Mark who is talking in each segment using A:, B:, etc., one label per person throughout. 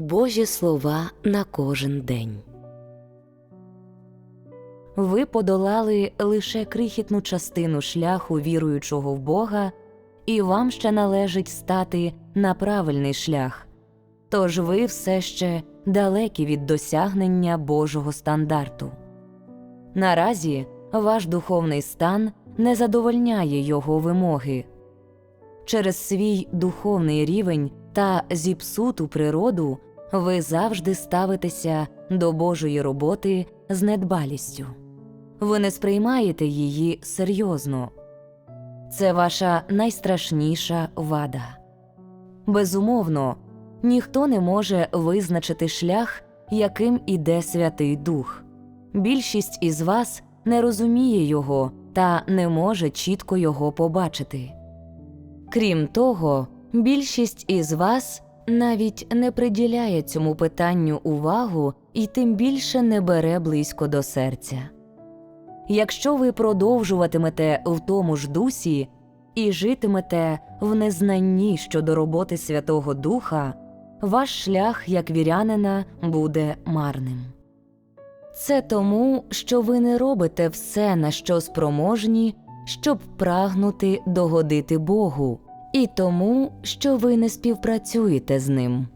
A: Божі слова на кожен день. Ви подолали лише крихітну частину шляху віруючого в Бога, і вам ще належить стати на правильний шлях. Тож ви все ще далекі від досягнення Божого стандарту. Наразі ваш духовний стан не задовольняє його вимоги. Через свій духовний рівень та зіпсуту природу ви завжди ставитеся до Божої роботи з недбалістю. Ви не сприймаєте її серйозно. Це ваша найстрашніша вада. Безумовно, ніхто не може визначити шлях, яким іде Святий Дух. Більшість із вас не розуміє його та не може чітко його побачити. Крім того, більшість із вас навіть не приділяє цьому питанню увагу і тим більше не бере близько до серця. Якщо ви продовжуватимете в тому ж дусі і житимете в незнанні щодо роботи Святого Духа, ваш шлях як вірянина буде марним. Це тому, що ви не робите все, на що спроможні, щоб прагнути догодити Богу, і тому, що ви не співпрацюєте з ним.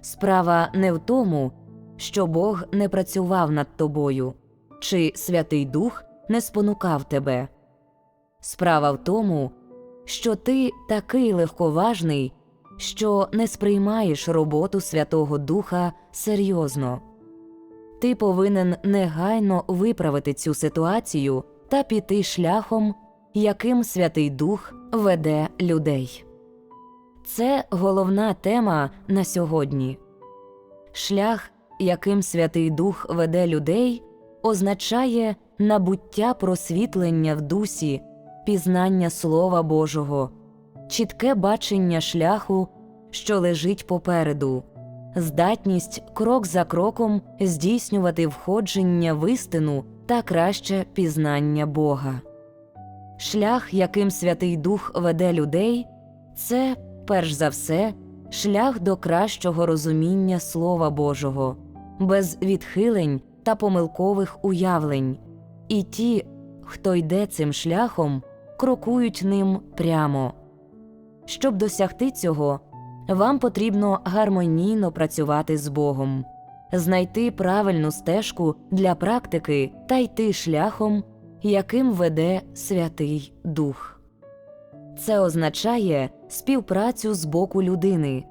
A: Справа не в тому, що Бог не працював над тобою, чи Святий Дух не спонукав тебе. Справа в тому, що ти такий легковажний, що не сприймаєш роботу Святого Духа серйозно. Ти повинен негайно виправити цю ситуацію та піти шляхом, яким Святий Дух веде людей. Це головна тема на сьогодні. Шлях, яким Святий Дух веде людей, означає набуття просвітлення в дусі, пізнання Слова Божого, чітке бачення шляху, що лежить попереду, здатність крок за кроком здійснювати входження в істину та краще пізнання Бога. Шлях, яким Святий Дух веде людей, це, перш за все, шлях до кращого розуміння Слова Божого, без відхилень та помилкових уявлень, і ті, хто йде цим шляхом, крокують ним прямо. Щоб досягти цього, вам потрібно гармонійно працювати з Богом, знайти правильну стежку для практики та йти шляхом, яким веде Святий Дух. Це означає співпрацю з боку людини,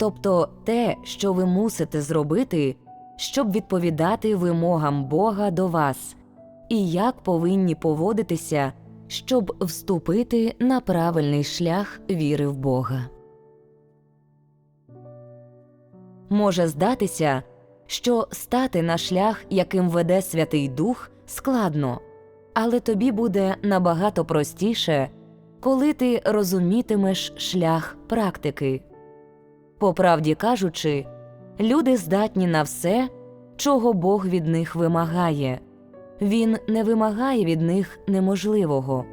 A: тобто те, що ви мусите зробити, щоб відповідати вимогам Бога до вас, і як повинні поводитися, щоб вступити на правильний шлях віри в Бога. Може здатися, що стати на шлях, яким веде Святий Дух, складно, але тобі буде набагато простіше, коли ти розумітимеш шлях практики. По правді кажучи, люди здатні на все, чого Бог від них вимагає. Він не вимагає від них неможливого.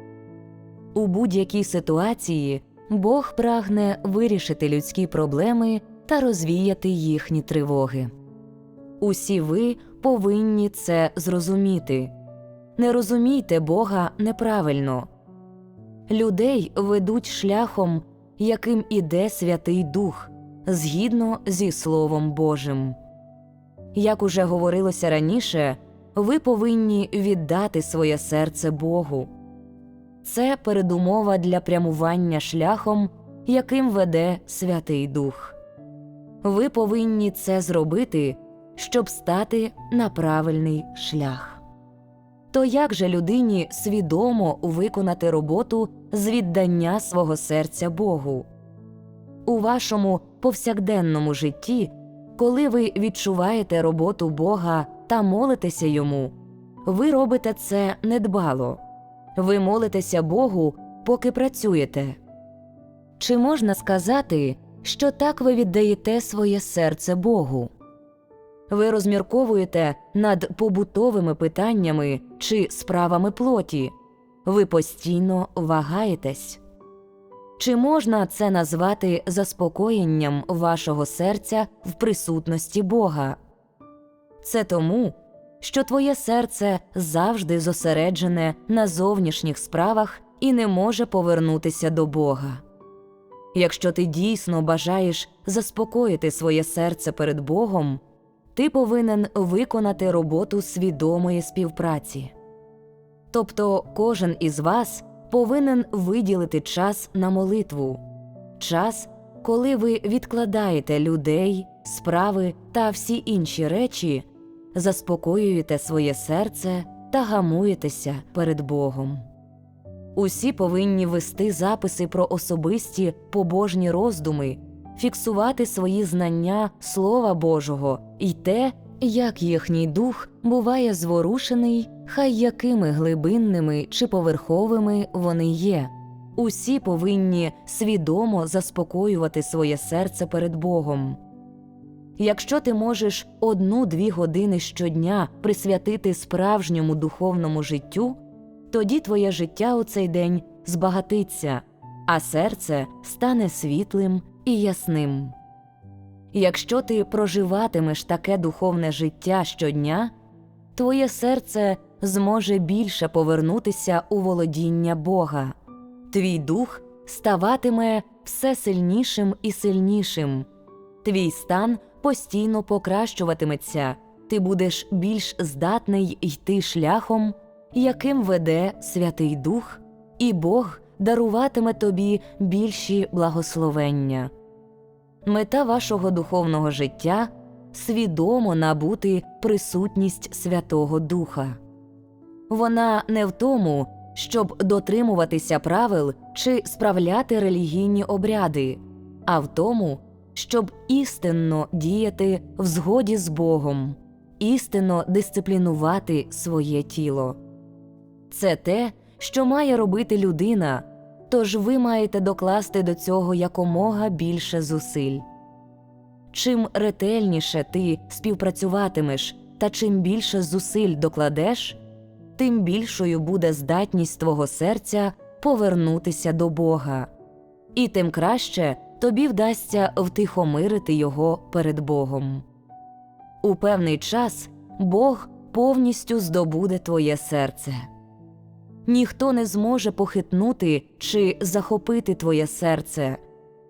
A: У будь-якій ситуації Бог прагне вирішити людські проблеми та розвіяти їхні тривоги. Усі ви повинні це зрозуміти. Не розумійте Бога неправильно. Людей ведуть шляхом, яким іде Святий Дух, згідно зі Словом Божим. Як уже говорилося раніше, ви повинні віддати своє серце Богу. Це передумова для прямування шляхом, яким веде Святий Дух. Ви повинні це зробити, щоб стати на правильний шлях. То як же людині свідомо виконати роботу з віддання свого серця Богу? У вашому повсякденному житті, коли ви відчуваєте роботу Бога та молитеся йому, ви робите це недбало. Ви молитеся Богу, поки працюєте. Чи можна сказати, що так ви віддаєте своє серце Богу? Ви розмірковуєте над побутовими питаннями чи справами плоті, ви постійно вагаєтесь. Чи можна це назвати заспокоєнням вашого серця в присутності Бога? Це тому, що твоє серце завжди зосереджене на зовнішніх справах і не може повернутися до Бога. Якщо ти дійсно бажаєш заспокоїти своє серце перед Богом, ти повинен виконати роботу свідомої співпраці. Тобто кожен із вас повинен виділити час на молитву, час, коли ви відкладаєте людей, справи та всі інші речі, заспокоюєте своє серце та гамуєтеся перед Богом. Усі повинні вести записи про особисті побожні роздуми, фіксувати свої знання Слова Божого і те, як їхній дух буває зворушений, хай якими глибинними чи поверховими вони є. Усі повинні свідомо заспокоювати своє серце перед Богом. Якщо ти можеш одну-дві години щодня присвятити справжньому духовному життю, тоді твоє життя у цей день збагатиться, а серце стане світлим і ясним. Якщо ти проживатимеш таке духовне життя щодня, твоє серце зможе більше повернутися у володіння Бога, твій дух ставатиме все сильнішим і сильнішим, твій стан постійно покращуватиметься, ти будеш більш здатний йти шляхом, яким веде Святий Дух, і Бог даруватиме тобі більші благословення. Мета вашого духовного життя свідомо набути присутність Святого Духа. Вона не в тому, щоб дотримуватися правил чи справляти релігійні обряди, а в тому, щоб істинно діяти в згоді з Богом, істинно дисциплінувати своє тіло. Це те, що має робити людина, тож ви маєте докласти до цього якомога більше зусиль. Чим ретельніше ти співпрацюватимеш та чим більше зусиль докладеш, тим більшою буде здатність твого серця повернутися до Бога, і тим краще тобі вдасться втихомирити його перед Богом. У певний час Бог повністю здобуде твоє серце. Ніхто не зможе похитнути чи захопити твоє серце,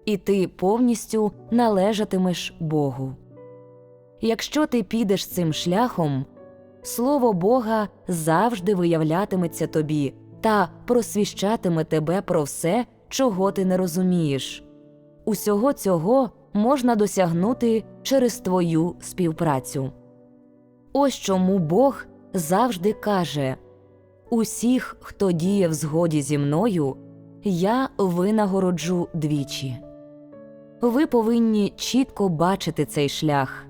A: і ти повністю належатимеш Богу. Якщо ти підеш цим шляхом, Слово Бога завжди виявлятиметься тобі та просвіщатиме тебе про все, чого ти не розумієш. Усього цього можна досягнути через твою співпрацю. Ось чому Бог завжди каже Усіх, хто діє в згоді зі мною, я винагороджу двічі. Ви повинні чітко бачити цей шлях.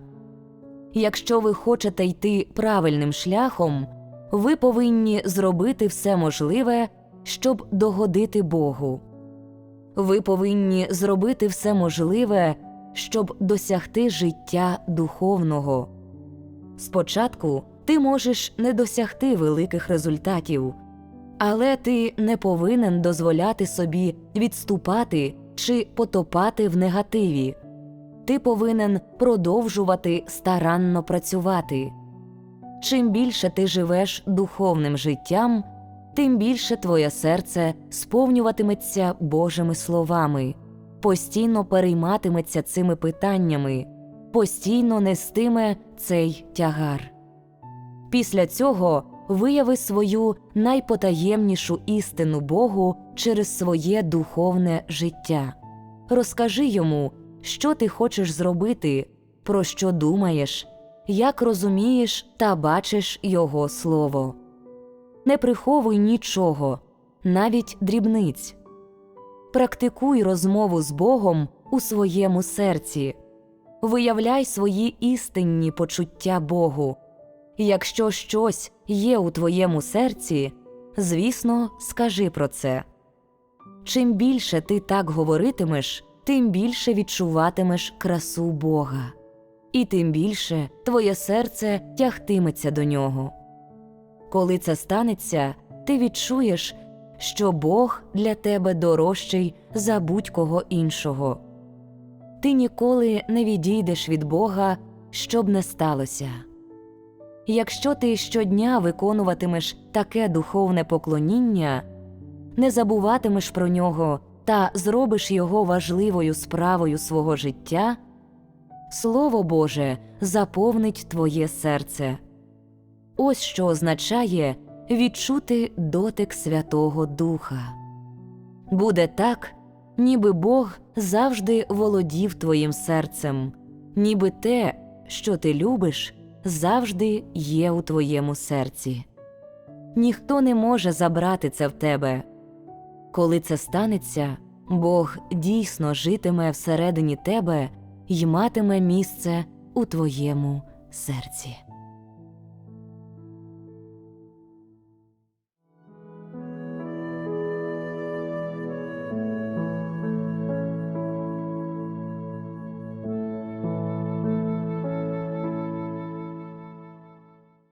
A: Якщо ви хочете йти правильним шляхом, ви повинні зробити все можливе, щоб догодити Богу. Ви повинні зробити все можливе, щоб досягти життя духовного. Спочатку ти можеш не досягти великих результатів, але ти не повинен дозволяти собі відступати чи потопати в негативі. Ти повинен продовжувати старанно працювати. Чим більше ти живеш духовним життям, тим більше твоє серце сповнюватиметься Божими словами, постійно перейматиметься цими питаннями, постійно нестиме цей тягар. Після цього вияви свою найпотаємнішу істину Богу через своє духовне життя. Розкажи йому, що ти хочеш зробити, про що думаєш, як розумієш та бачиш Його Слово. Не приховуй нічого, навіть дрібниць. Практикуй розмову з Богом у своєму серці, виявляй свої істинні почуття Богу. Якщо щось є у твоєму серці, звісно, скажи про це. Чим більше ти так говоритимеш, тим більше відчуватимеш красу Бога, і тим більше твоє серце тягтиметься до нього. Коли це станеться, ти відчуєш, що Бог для тебе дорожчий за будь-кого іншого. Ти ніколи не відійдеш від Бога, що б не сталося. Якщо ти щодня виконуватимеш таке духовне поклоніння, не забуватимеш про нього та зробиш його важливою справою свого життя, Слово Боже заповнить твоє серце. Ось що означає відчути дотик Святого Духа. Буде так, ніби Бог завжди володів твоїм серцем, ніби те, що ти любиш, завжди є у твоєму серці. Ніхто не може забрати це в тебе. Коли це станеться, Бог дійсно житиме всередині тебе й матиме місце у твоєму серці.